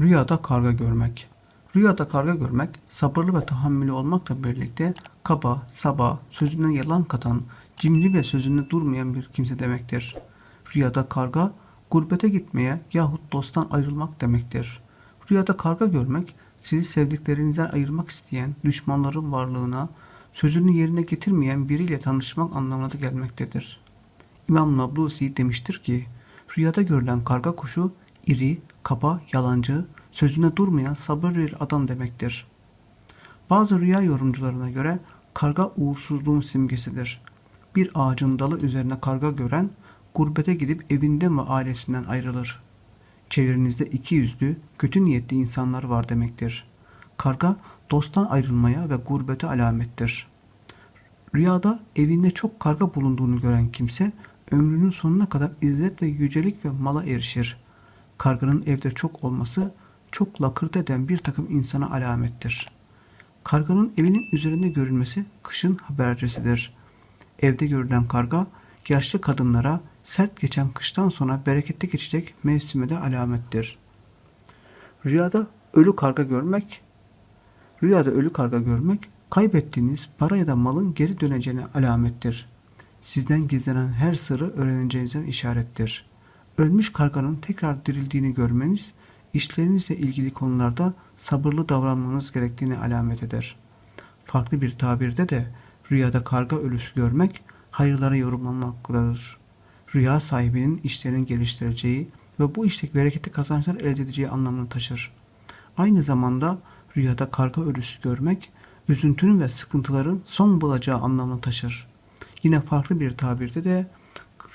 Rüyada karga görmek. Rüyada karga görmek sabırlı ve tahammülü olmakla birlikte kaba, saba, sözüne yalan katan, cimri ve sözünde durmayan bir kimse demektir. Rüyada karga gurbete gitmeye yahut dosttan ayrılmak demektir. Rüyada karga görmek sizi sevdiklerinizden ayırmak isteyen düşmanların varlığına, sözünü yerine getirmeyen biriyle tanışmak anlamına da gelmektedir. İmam Nablusi demiştir ki, rüyada görülen karga kuşu iri, kaba, yalancı, sözüne durmayan sabırlı bir adam demektir. Bazı rüya yorumcularına göre karga uğursuzluğun simgesidir. Bir ağacın dalı üzerine karga gören, gurbete gidip evinden ve ailesinden ayrılır. Çevrenizde iki yüzlü, kötü niyetli insanlar var demektir. Karga, dosttan ayrılmaya ve gurbete alamettir. Rüyada evinde çok karga bulunduğunu gören kimse ömrünün sonuna kadar izzet ve yücelik ve mala erişir. Karganın evde çok olması çok lakırdı eden bir takım insana alamettir. Karganın evinin üzerinde görülmesi kışın habercisidir. Evde görülen karga yaşlı kadınlara sert geçen kıştan sonra bereketli geçecek mevsime de alamettir. Rüyada ölü karga görmek Rüyada ölü karga görmek, kaybettiğiniz para ya da malın geri döneceğine alamettir. Sizden gizlenen her sırrı öğreneceğinizden işarettir. Ölmüş karganın tekrar dirildiğini görmeniz, işlerinizle ilgili konularda sabırlı davranmanız gerektiğini alamet eder. Farklı bir tabirde de rüyada karga ölüsü görmek, hayırlara yorumlanmaktadır. Rüya sahibinin işlerini geliştireceği ve bu işteki bereketli kazançlar elde edeceği anlamını taşır. Aynı zamanda rüyada karga ölüsü görmek, üzüntünün ve sıkıntıların son bulacağı anlamını taşır. Yine farklı bir tabirde de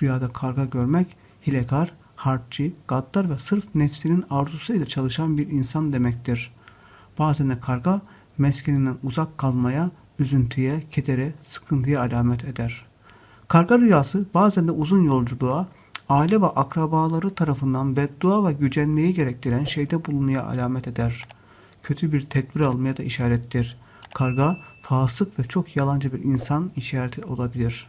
rüyada karga görmek, hilekar, harpçi, gaddar ve sırf nefsinin arzusuyla çalışan bir insan demektir. Bazen de karga meskeninden uzak kalmaya, üzüntüye, kedere, sıkıntıya alamet eder. Karga rüyası bazen de uzun yolculuğa, aile ve akrabaları tarafından beddua ve gücenmeyi gerektiren şeyde bulunmaya alamet eder. Kötü bir tedbir almaya da işarettir. Karga, fasık ve çok yalancı bir insan işareti olabilir.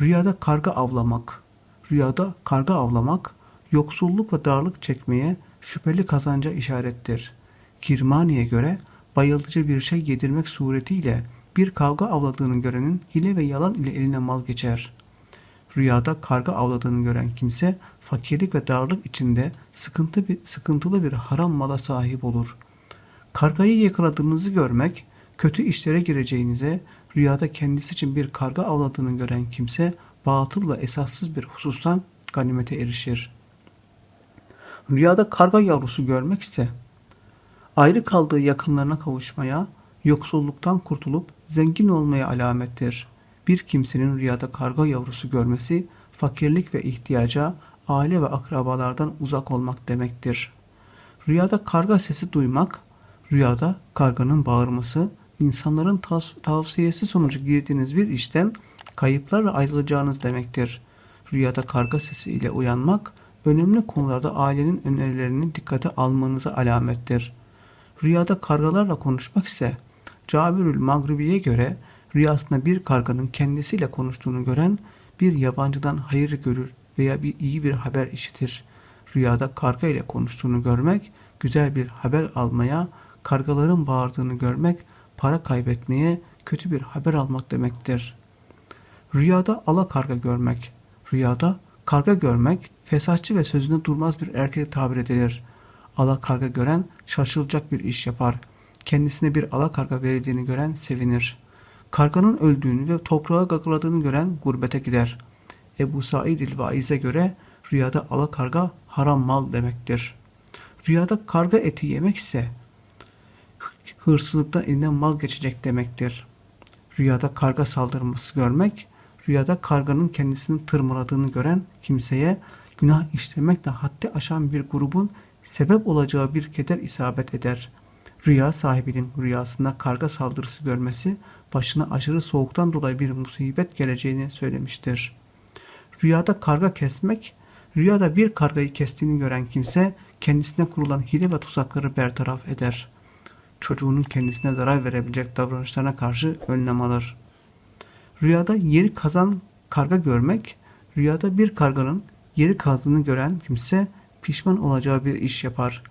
Rüyada karga avlamak. Rüyada karga avlamak, yoksulluk ve darlık çekmeye, şüpheli kazanca işarettir. Kirmani'ye göre bayıltıcı bir şey yedirmek suretiyle bir kavga avladığını görenin hile ve yalan ile eline mal geçer. Rüyada karga avladığını gören kimse fakirlik ve darlık içinde sıkıntı bir, sıkıntılı bir haram mala sahip olur. Kargayı yakaladığınızı görmek, kötü işlere gireceğinize, rüyada kendisi için bir karga avladığını gören kimse batıl ve esassız bir husustan ganimete erişir. Rüyada karga yavrusu görmek ise ayrı kaldığı yakınlarına kavuşmaya, yoksulluktan kurtulup zengin olmaya alamettir. Bir kimsenin rüyada karga yavrusu görmesi, fakirlik ve ihtiyaca, aile ve akrabalardan uzak olmak demektir. Rüyada karga sesi duymak, rüyada karganın bağırması, insanların tav- tavsiyesi sonucu girdiğiniz bir işten kayıplarla ayrılacağınız demektir. Rüyada karga sesi ile uyanmak, önemli konularda ailenin önerilerini dikkate almanıza alamettir. Rüyada kargalarla konuşmak ise Cabirül Magribi'ye göre rüyasında bir karganın kendisiyle konuştuğunu gören bir yabancıdan hayır görür veya bir iyi bir haber işitir. Rüyada karga ile konuştuğunu görmek, güzel bir haber almaya, kargaların bağırdığını görmek, para kaybetmeye, kötü bir haber almak demektir. Rüyada ala karga görmek. Rüyada karga görmek, fesatçı ve sözünde durmaz bir erkeğe tabir edilir. Ala karga gören şaşılacak bir iş yapar. Kendisine bir ala karga verildiğini gören sevinir. Karganın öldüğünü ve toprağa gagaladığını gören gurbete gider. Ebu Said el-Vaiz'e göre rüyada ala karga haram mal demektir. Rüyada karga eti yemek ise hırsızlıktan elinden mal geçecek demektir. Rüyada karga saldırması görmek, rüyada karganın kendisini tırmaladığını gören kimseye günah işlemekle haddi aşan bir grubun sebep olacağı bir keder isabet eder. Rüya sahibinin rüyasında karga saldırısı görmesi başına aşırı soğuktan dolayı bir musibet geleceğini söylemiştir. Rüyada karga kesmek, rüyada bir kargayı kestiğini gören kimse kendisine kurulan hile ve tuzakları bertaraf eder. Çocuğunun kendisine zarar verebilecek davranışlarına karşı önlem alır. Rüyada yeri kazan karga görmek, rüyada bir karganın yeri kazdığını gören kimse pişman olacağı bir iş yapar.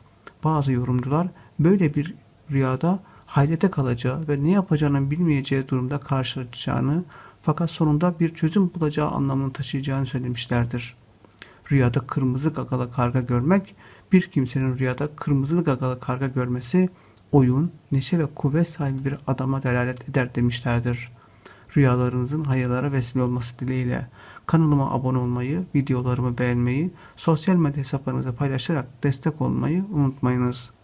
bazı yorumcular böyle bir rüyada hayrete kalacağı ve ne yapacağını bilmeyeceği durumda karşılaşacağını fakat sonunda bir çözüm bulacağı anlamını taşıyacağını söylemişlerdir. Rüyada kırmızı gagalı karga görmek, bir kimsenin rüyada kırmızı gagalı karga görmesi oyun, neşe ve kuvvet sahibi bir adama delalet eder demişlerdir. Rüyalarınızın hayırlara vesile olması dileğiyle kanalıma abone olmayı, videolarımı beğenmeyi, sosyal medya hesaplarınıza paylaşarak destek olmayı unutmayınız.